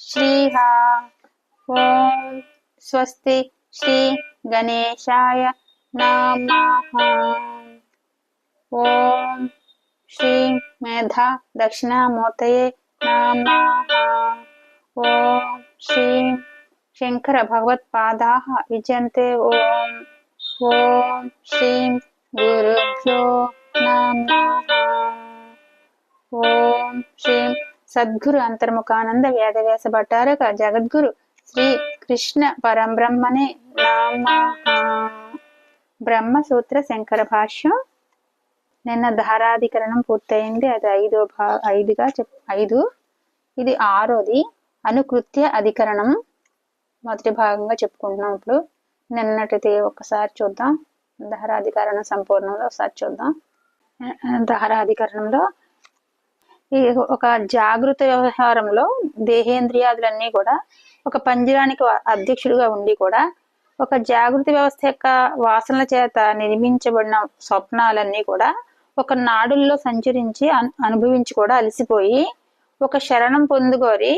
శ్రీహ ఓం స్వస్తి శ్రీ గణేశాయ నమః ఓం శ్రీ మేధా దక్షిణామూర్తయే నమః ఓం శ్రీ శంకర భగవత్పాదాः విజయంతే ఓం ఓం శ్రీ గురుభ్యో నమః ఓం శ్రీ సద్గురు అంతర్ముఖానంద వేదవ్యాస భట్టారక జగద్గురు శ్రీ కృష్ణ పరంబ్రహ్మనే బ్రహ్మ బ్రహ్మసూత్ర శంకర భాష్యం. నిన్న ధారాధికరణం పూర్తయింది. అది ఐదో భా ఐదుగా చెప్ ఐదు. ఇది ఆరోది. అనుకృత్య అధికరణం. మొదటి భాగంగా చెప్పుకుంటున్నాం ఇప్పుడు. నిన్నటిది ఒకసారి చూద్దాం. ధారాధికరణ సంపూర్ణంలో ఒకసారి చూద్దాం. ధారాధికరణంలో ఈ ఒక జాగృత వ్యవహారంలో దేహేంద్రియాదులన్నీ కూడా ఒక పంజరానికి అధ్యక్షుడిగా ఉండి కూడా ఒక జాగృతి వ్యవస్థ యొక్క వాసనల చేత నిర్మించబడిన స్వప్నాలన్నీ కూడా ఒక నాడుల్లో సంచరించి అనుభవించి కూడా అలసిపోయి ఒక శరణం పొందుకోరి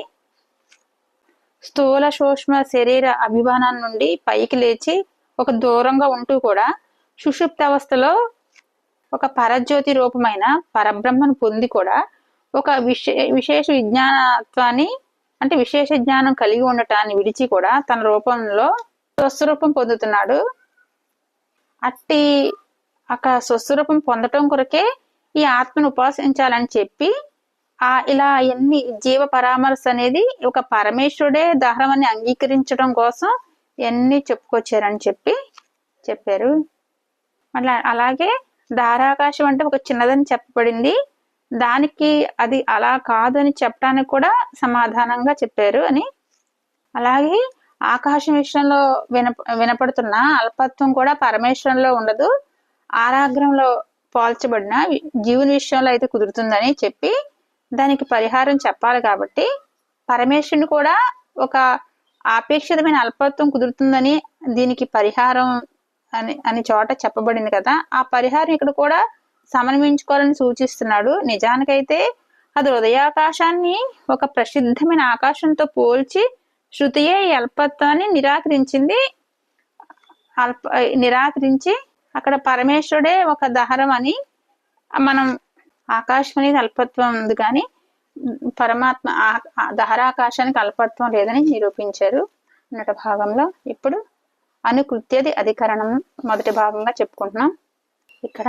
స్థూల సూక్ష్మ శరీర అభిమానం నుండి పైకి లేచి ఒక దూరంగా ఉంటూ కూడా సుషుప్త అవస్థలో ఒక పరజ్యోతి రూపమైన పరబ్రహ్మను పొంది కూడా ఒక విశే విశేష విజ్ఞానత్వాన్ని అంటే విశేష జ్ఞానం కలిగి ఉండటాన్ని విడిచి కూడా తన రూపంలో స్వస్వరూపం పొందుతున్నాడు. అట్టి అక్కడ స్వస్వరూపం పొందటం కొరకే ఈ ఆత్మను ఉపాసించాలని చెప్పి ఆ ఇలా ఎన్ని జీవ పరామర్శ అనేది ఒక పరమేశ్వరుడే దహరమని అంగీకరించడం కోసం ఎన్ని చెప్పుకొచ్చారని చెప్పి చెప్పారు. మళ్ళీ అలాగే ధారాకాశం అంటే ఒక చిన్నదని చెప్పబడింది. దానికి అది అలా కాదు అని చెప్పడానికి కూడా సమాధానంగా చెప్పారు అని. అలాగే ఆకాశం విషయంలో విన వినపడుతున్న అల్పత్వం కూడా పరమేశ్వరంలో ఉండదు. ఆరాగ్రంలో పోల్చబడిన జీవుని విషయంలో అయితే కుదురుతుందని చెప్పి దానికి పరిహారం చెప్పాలి కాబట్టి పరమేశ్వరుని కూడా ఒక ఆపేక్షితమైన అల్పత్వం కుదురుతుందని దీనికి పరిహారం అని అని చోట చెప్పబడింది కదా. ఆ పరిహారం ఇక్కడ కూడా సమన్వయించుకోవాలని సూచిస్తున్నాడు. నిజానికైతే అది హృదయాకాశాన్ని ఒక ప్రసిద్ధమైన ఆకాశంతో పోల్చి శృతియే ఈ అల్పత్వాన్ని నిరాకరించింది. అల్ప నిరాకరించి అక్కడ పరమేశ్వరుడే ఒక దహరం అని మనం ఆకాశం అనేది అల్పత్వం ఉంది కానీ పరమాత్మ దహరాకాశానికి అల్పత్వం లేదని నిరూపించారు అన్నట భాగంలో. ఇప్పుడు అనుకృత్యది అధికరణం మొదటి భాగంగా చెప్పుకుంటున్నాం. ఇక్కడ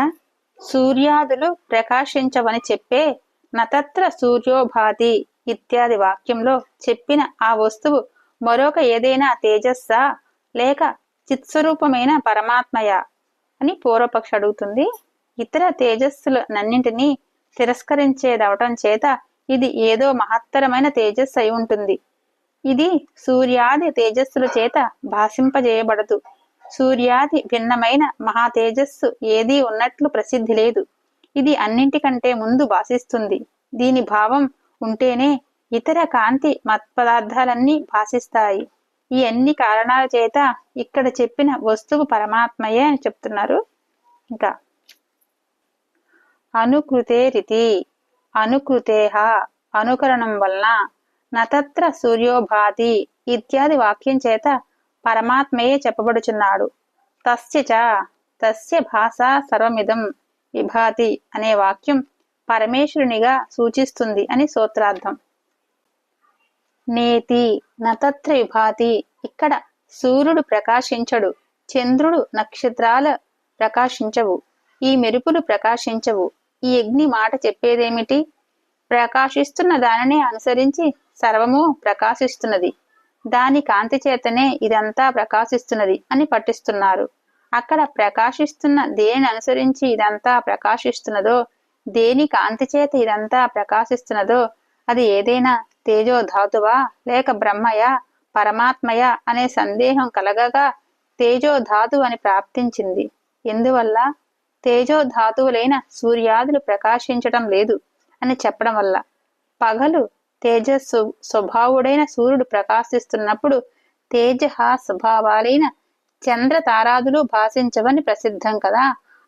సూర్యాదులు ప్రకాశించవని చెప్పే నతత్ర సూర్యోభాతి ఇత్యాది వాక్యంలో చెప్పిన ఆ వస్తువు మరొక ఏదైనా తేజస్సా? లేక చిత్స్వరూపమైన పరమాత్మయ? అని పూర్వపక్ష అడుగుతుంది. ఇతర తేజస్సులన్నింటినీ తిరస్కరించేదవటం చేత ఇది ఏదో మహత్తరమైన తేజస్సు అయి ఉంటుంది. ఇది సూర్యాది తేజస్సుల చేత భాషింపజేయబడదు. సూర్యాది భిన్నమైన మహా తేజస్సు ఏదీ ఉన్నట్లు ప్రసిద్ధి లేదు. ఇది అన్నింటికంటే ముందు భాషిస్తుంది దీని భావం ఉంటేనే ఇతర కాంతి మత్పదార్థాలన్నీ భాషిస్తాయి ఈ అన్ని కారణాల చేత ఇక్కడ చెప్పిన వస్తువు పరమాత్మయే అని చెప్తున్నారు. ఇంకా అనుకృతే రీతి అనుకృతేహ అనుకరణం వలన నతత్ర సూర్యోభాతి ఇత్యాది వాక్యం చేత పరమాత్మయే చెప్పబడుచున్నాడు. తస్య తస్య భాష సర్వమిదం విభాతి అనే వాక్యం పరమేశ్వరునిగా సూచిస్తుంది అని సూత్రార్థం. నేతి నతత్ర విభాతి ఇక్కడ సూర్యుడు ప్రకాశించడు చంద్రుడు నక్షత్రాల ప్రకాశించవు ఈ మెరుపులు ప్రకాశించవు ఈ అగ్ని మాట చెప్పేదేమిటి? ప్రకాశిస్తున్న దానిని అనుసరించి సర్వము ప్రకాశిస్తున్నది. దాని కాంతి చేతనే ఇదంతా ప్రకాశిస్తున్నది అని పట్టిస్తున్నారు. అక్కడ ప్రకాశిస్తున్న దేని అనుసరించి ఇదంతా ప్రకాశిస్తున్నదో దేని కాంతి చేత ఇదంతా ప్రకాశిస్తున్నదో అది ఏదైనా తేజో ధాతువా లేక బ్రహ్మయా పరమాత్మయా అనే సందేహం కలగగా తేజో ధాతు అని ప్రాప్తించింది. ఎందువల్ల? తేజో ధాతువులైన సూర్యాదులు ప్రకాశించటం లేదు అని చెప్పడం వల్ల. పగలు తేజస్సు స్వభావుడైన సూర్యుడు ప్రకాశిస్తున్నప్పుడు తేజ స్వభావాలైన చంద్ర తారాదులు భాషించవని ప్రసిద్ధం కదా.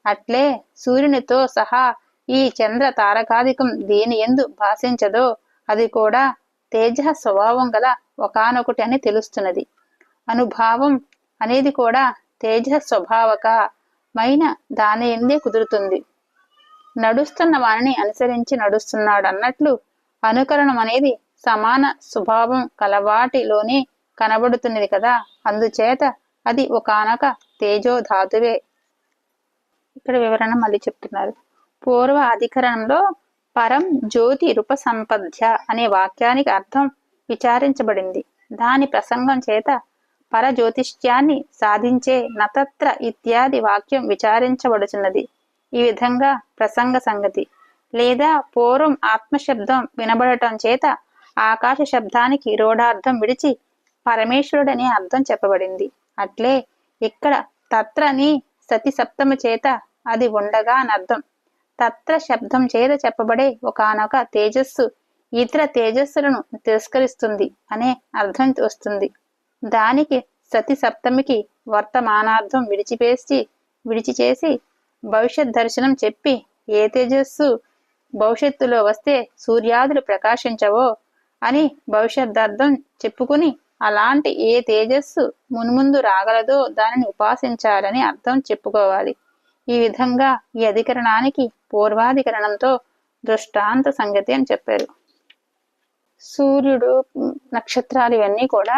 అట్లే సూర్యునితో సహా ఈ చంద్ర తారకాధికం దేని ఎందు భాషించదో అది కూడా తేజ స్వభావం గల ఒకనొకటి అని తెలుస్తున్నది. అనుభావం అనేది కూడా తేజ స్వభావకమైన దాని ఎందే కుదురుతుంది. నడుస్తున్న వాణిని అనుసరించి నడుస్తున్నాడు అన్నట్లు అనుకరణం అనేది సమాన స్వభావం కలవాటిలోనే కనబడుతున్నది కదా. అందుచేత అది ఒకనొక తేజోధాతువే ఇక్కడ వివరణ మళ్ళీ చెప్తున్నారు. పూర్వ అధికరణంలో పరం జ్యోతి రూప సంపద్య అనే వాక్యానికి అర్థం విచారించబడింది. దాని ప్రసంగం చేత పరజ్యోతిష్యాన్ని సాధించే నతత్ర ఇత్యాది వాక్యం విచారించబడుచున్నది. ఈ విధంగా ప్రసంగ సంగతి. లేదా పూర్వం ఆత్మశబ్దం వినబడటం చేత ఆకాశ శబ్దానికి రోడార్థం విడిచి పరమేశ్వరుడనే అర్థం చెప్పబడింది. అట్లే ఇక్కడ తత్రని సతి సప్తమ చేత అది ఉండగా అని అర్థం తత్ర శబ్దం చేత చెప్పబడే ఒకనొక తేజస్సు ఇతర తేజస్సులను తిరస్కరిస్తుంది అనే అర్థం వస్తుంది. దానికి సతి సప్తమికి వర్తమానార్థం విడిచిపేసి విడిచిచేసి భవిష్యత్ దర్శనం చెప్పి ఏ తేజస్సు భవిష్యత్తులో వస్తే సూర్యాదులు ప్రకాశించవో అని భవిష్యద్ధార్థం చెప్పుకుని అలాంటి ఏ తేజస్సు మున్ముందు రాగలదో దానిని ఉపాసించాలని అర్థం చెప్పుకోవాలి. ఈ విధంగా ఈ అధికరణానికి పూర్వాధికరణంతో దృష్టాంత సంగతి అని చెప్పారు. సూర్యుడు నక్షత్రాలు ఇవన్నీ కూడా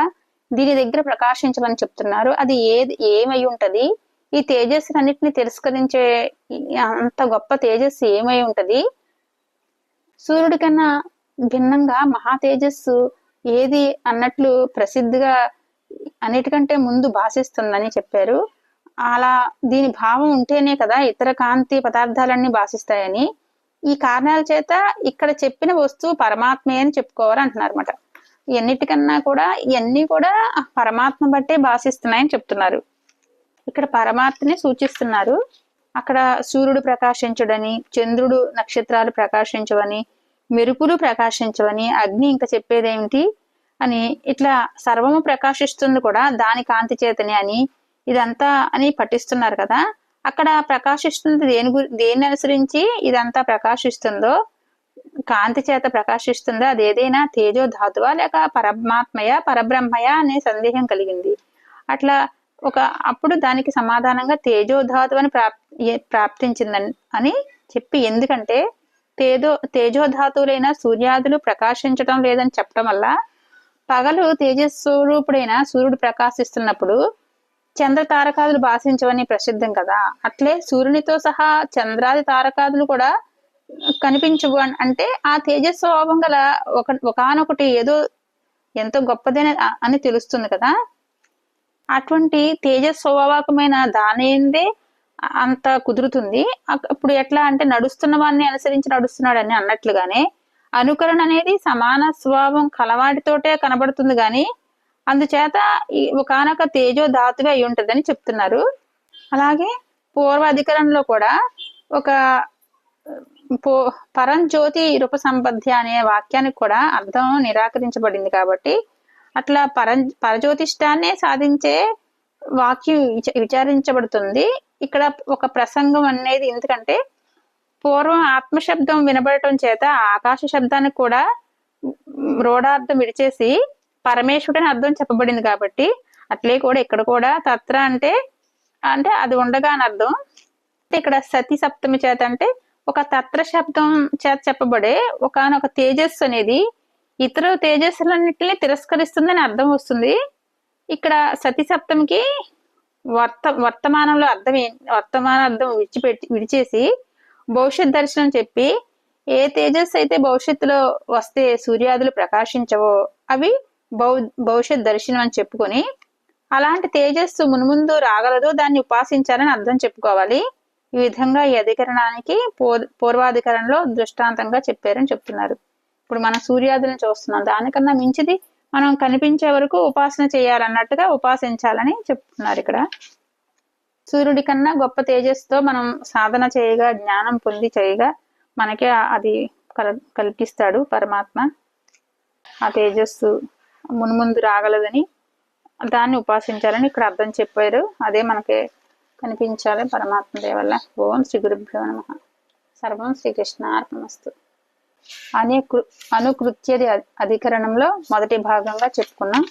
దీని దగ్గర ప్రకాశించమని చెప్తున్నారు. అది ఏది ఏమై ఉంటది? ఈ తేజస్సులన్నిటిని తిరస్కరించే అంత గొప్ప తేజస్సు ఏమై ఉంటది? సూర్యుడి కన్నా భిన్నంగా మహా తేజస్సు ఏది అన్నట్లు ప్రసిద్ధిగా అన్నిటికంటే ముందు భాషిస్తుందని చెప్పారు. అలా దీని భావం ఉంటేనే కదా ఇతర కాంతి పదార్థాలన్నీ భాషిస్తాయని ఈ కారణాల చేత ఇక్కడ చెప్పిన వస్తువు పరమాత్మే అని చెప్పుకోవాలి అంటున్నారు అనమాట ఎన్నిటికన్నా కూడా ఇవన్నీ కూడా పరమాత్మ బట్టే భాషిస్తున్నాయని చెప్తున్నారు. ఇక్కడ పరమాత్మని సూచిస్తున్నారు. అక్కడ సూర్యుడు ప్రకాశించడని చంద్రుడు నక్షత్రాలు ప్రకాశించవని మెరుపులు ప్రకాశించవని అగ్ని ఇంకా చెప్పేదేమిటి? అని ఇట్లా సర్వము ప్రకాశిస్తుంది కూడా దాని కాంతి చేతని అని ఇదంతా అని పఠిస్తున్నారు కదా. అక్కడ ప్రకాశిస్తుంది దేని గురి దేన్ని అనుసరించి ఇదంతా ప్రకాశిస్తుందో కాంతి చేత ప్రకాశిస్తుందో అది ఏదైనా తేజో ధాతువా లేక పరమాత్మయ పరబ్రహ్మయ అనే సందేహం కలిగింది. అట్లా ఒక అప్పుడు దానికి సమాధానంగా తేజోధాతు అని ప్రాప్ ప్రాప్తించిందని అని చెప్పి ఎందుకంటే తేజో తేజోధాతువులైన సూర్యాదులు ప్రకాశించడం లేదని చెప్పడం వల్ల పగలు తేజస్వరూపుడైన సూర్యుడు ప్రకాశిస్తున్నప్పుడు చంద్ర తారకాదులు భాషించవని ప్రసిద్ధం కదా. అట్లే సూర్యునితో సహా చంద్రాది తారకాదులు కూడా కనిపించవు అంటే ఆ తేజస్వభావం గల ఒక ఒకనొకటి ఏదో ఎంతో గొప్పదైన అని తెలుస్తుంది కదా. అటువంటి తేజస్వభావకమైన దానేందే అంత కుదురుతుంది. ఇప్పుడు ఎట్లా అంటే నడుస్తున్న వాడిని అనుసరించి నడుస్తున్నాడు అని అన్నట్లుగానే అనుకరణ అనేది సమాన స్వభావం కలవాటితోటే కనబడుతుంది కానీ అందుచేత ఒకనొక తేజో ధాతువే అయి ఉంటుందని చెప్తున్నారు. అలాగే పూర్వ అధికరణలో కూడా ఒక పో పరంజ్యోతి రూప సంపద్య అనే వాక్యానికి కూడా అర్థం నిరాకరించబడింది కాబట్టి అట్లా పరం పరజ్యోతిష్టాన్నే సాధించే వాక్యం విచారించబడుతుంది. ఇక్కడ ఒక ప్రసంగం అనేది ఎందుకంటే పూర్వం ఆత్మశబ్దం వినబడటం చేత ఆకాశ శబ్దానికి కూడా రోడార్థం విడిచేసి పరమేశ్వరుడని అర్థం చెప్పబడింది కాబట్టి అట్లే కూడా ఇక్కడ కూడా తత్ర అంటే అంటే అది ఉండగా అని అర్థం. ఇక్కడ సతి సప్తమి చేత అంటే ఒక తత్ర శబ్దం చేత చెప్పబడే ఒకనొక తేజస్సు అనేది ఇతర తేజస్సులన్నింటినీ తిరస్కరిస్తుందని అర్థం వస్తుంది. ఇక్కడ సతి సప్తంకి వర్త వర్తమానంలో అర్థం వర్తమాన అర్థం విడిచిపెట్టి విడిచేసి భవిష్యత్ దర్శనం చెప్పి ఏ తేజస్సు అయితే భవిష్యత్తులో వస్తే సూర్యాదులు ప్రకాశించవో అవి భౌ భవిష్యత్ దర్శనం అని చెప్పుకొని అలాంటి తేజస్సు మున్ముందు రాగలదో దాన్ని ఉపాసించాలని అర్థం చెప్పుకోవాలి. ఈ విధంగా ఈ అధికరణానికి పూర్వాధికరణలో దృష్టాంతంగా చెప్పారని చెప్తున్నారు. ఇప్పుడు మనం సూర్యాదులను చూస్తున్నాం. దానికన్నా మించిది మనం కనిపించే వరకు ఉపాసన చేయాలన్నట్టుగా ఉపాసించాలని చెప్తున్నారు ఇక్కడ. సూర్యుడి కన్నా గొప్ప తేజస్సుతో మనం సాధన చేయగా జ్ఞానం పొంది చేయగా మనకే అది కల్ కల్పిస్తాడు పరమాత్మ. ఆ తేజస్సు మున్ముందు రాగలదని దాన్ని ఉపాసించాలని ఇక్కడ అర్థం చెప్పారు. అదే మనకి కనిపించాలి పరమాత్మ దేవల్ల. ఓం శ్రీ గురుభ్యో నమ. సర్వం శ్రీకృష్ణ అర్పణమస్తు అనే అనుకృత్యది అధికరణంలో మొదటి భాగంగా చెప్పుకున్నాం.